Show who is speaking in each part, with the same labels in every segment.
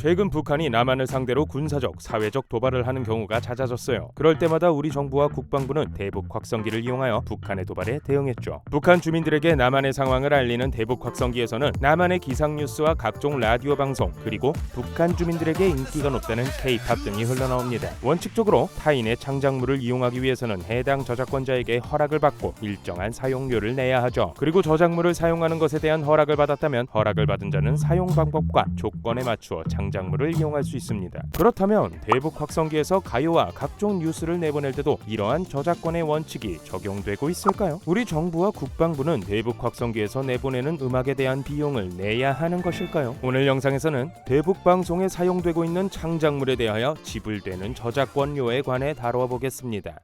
Speaker 1: 최근 북한이 남한을 상대로 군사적, 사회적 도발을 하는 경우가 잦아졌어요. 그럴 때마다 우리 정부와 국방부는 대북 확성기를 이용하여 북한의 도발에 대응했죠. 북한 주민들에게 남한의 상황을 알리는 대북 확성기에서는 남한의 기상 뉴스와 각종 라디오 방송 그리고 북한 주민들에게 인기가 높다는 K-팝 등이 흘러나옵니다. 원칙적으로 타인의 창작물을 이용하기 위해서는 해당 저작권자에게 허락을 받고 일정한 사용료를 내야 하죠. 그리고 저작물을 사용하는 것에 대한 허락을 받았다면 허락을 받은 자는 사용 방법과 조건에 맞추어 창 작물을 이용할 수 있습니다. 그렇다면 대북 확성기에서 가요와 각종 뉴스를 내보낼 때도 이러한 저작권의 원칙이 적용되고 있을까요? 우리 정부와 국방부는 대북 확성기에서 내보내는 음악에 대한 비용을 내야 하는 것일까요? 오늘 영상에서는 대북 방송에 사용되고 있는 창작물에 대하여 지불되는 저작권료에 관해 다뤄 보겠습니다.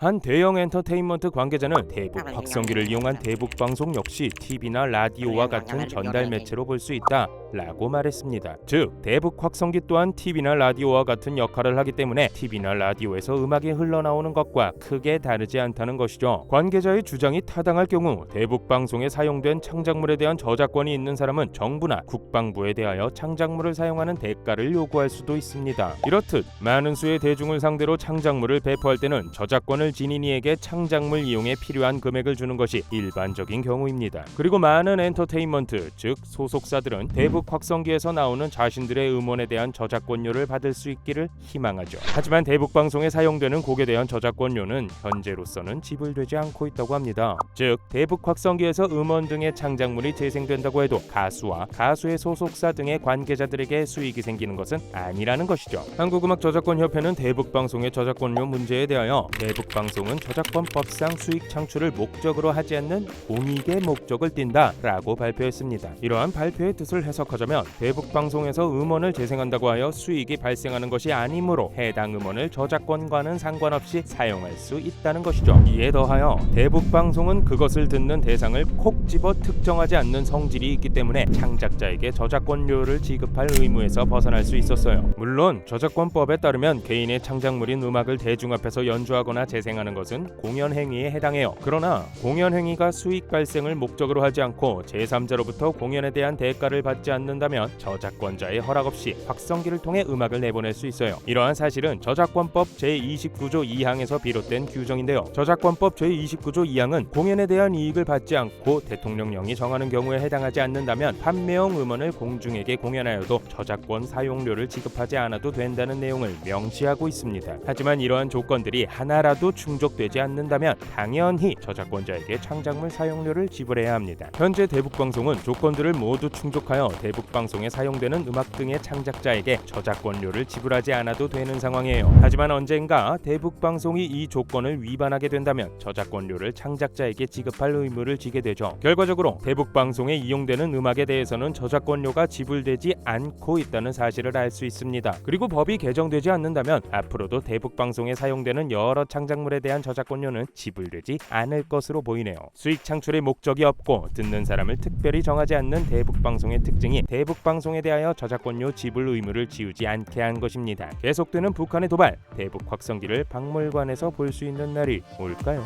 Speaker 1: 한 대형 엔터테인먼트 관계자는 대북 확성기를 이용한 대북 방송 역시 TV나 라디오와 같은 전달 매체로 볼 수 있다라고 말했습니다. 즉, 대북 확성기 또한 TV나 라디오와 같은 역할을 하기 때문에 TV나 라디오에서 음악이 흘러나오는 것과 크게 다르지 않다는 것이죠. 관계자의 주장이 타당할 경우 대북 방송에 사용된 창작물에 대한 저작권이 있는 사람은 정부나 국방부에 대하여 창작물을 사용하는 대가를 요구할 수도 있습니다. 이렇듯 많은 수의 대중을 상대로 창작물을 배포할 때는 저작권을 지니니에게 창작물 이용에 필요한 금액을 주는 것이 일반적인 경우입니다. 그리고 많은 엔터테인먼트 즉 소속사들은 대북 확성기에서 나오는 자신들의 음원에 대한 저작권료를 받을 수 있기를 희망하죠. 하지만 대북 방송에 사용되는 곡에 대한 저작권료는 현재로서는 지불되지 않고 있다고 합니다. 즉 대북 확성기에서 음원 등의 창작물이 재생된다고 해도 가수와 가수의 소속사 등의 관계자들에게 수익이 생기는 것은 아니라는 것이죠. 한국음악 저작권 협회는 대북 방송의 저작권료 문제에 대하여 대북 방송은 저작권법상 수익 창출을 목적으로 하지 않는 공익의 목적을 띈다 라고 발표했습니다. 이러한 발표의 뜻을 해석하자면 대북 방송에서 음원을 재생한다고 하여 수익이 발생하는 것이 아니므로 해당 음원을 저작권과는 상관없이 사용할 수 있다는 것이죠. 이에 더하여 대북 방송은 그것을 듣는 대상을 콕 집어 특정하지 않는 성질이 있기 때문에 창작자에게 저작권료를 지급할 의무에서 벗어날 수 있었어요. 물론 저작권법에 따르면 개인의 창작물인 음악을 대중 앞에서 연주하거나 재생 하는 것은 공연 행위에 해당해요. 그러나 공연 행위가 수익 발생을 목적으로 하지 않고 제3자로부터 공연에 대한 대가를 받지 않는다면 저작권자의 허락 없이 확성기를 통해 음악을 내보낼 수 있어요. 이러한 사실은 저작권법 제29조 2항에서 비롯된 규정인데요. 저작권법 제29조 2항은 공연에 대한 이익을 받지 않고 대통령령이 정하는 경우에 해당하지 않는다면 판매용 음원을 공중에게 공연하여도 저작권 사용료를 지급하지 않아도 된다는 내용을 명시하고 있습니다. 하지만 이러한 조건들이 하나라도 충족되지 않는다면 당연히 저작권자에게 창작물 사용료를 지불해야 합니다. 현재 대북방송은 조건들을 모두 충족하여 대북방송에 사용되는 음악 등의 창작자에게 저작권료를 지불하지 않아도 되는 상황이에요. 하지만 언젠가 대북방송이 이 조건을 위반하게 된다면 저작권료를 창작자에게 지급할 의무를 지게 되죠. 결과적으로 대북방송에 이용되는 음악에 대해서는 저작권료가 지불되지 않고 있다는 사실을 알 수 있습니다. 그리고 법이 개정되지 않는다면 앞으로도 대북방송에 사용되는 여러 창작물에 대한 저작권료는 지불되지 않을 것으로 보이네요. 수익 창출의 목적이 없고 듣는 사람을 특별히 정하지 않는 대북 방송의 특징이 대북 방송에 대하여 저작권료 지불 의무를 지우지 않게 한 것입니다. 계속되는 북한의 도발, 대북 확성기를 박물관에서 볼 수 있는 날이 올까요?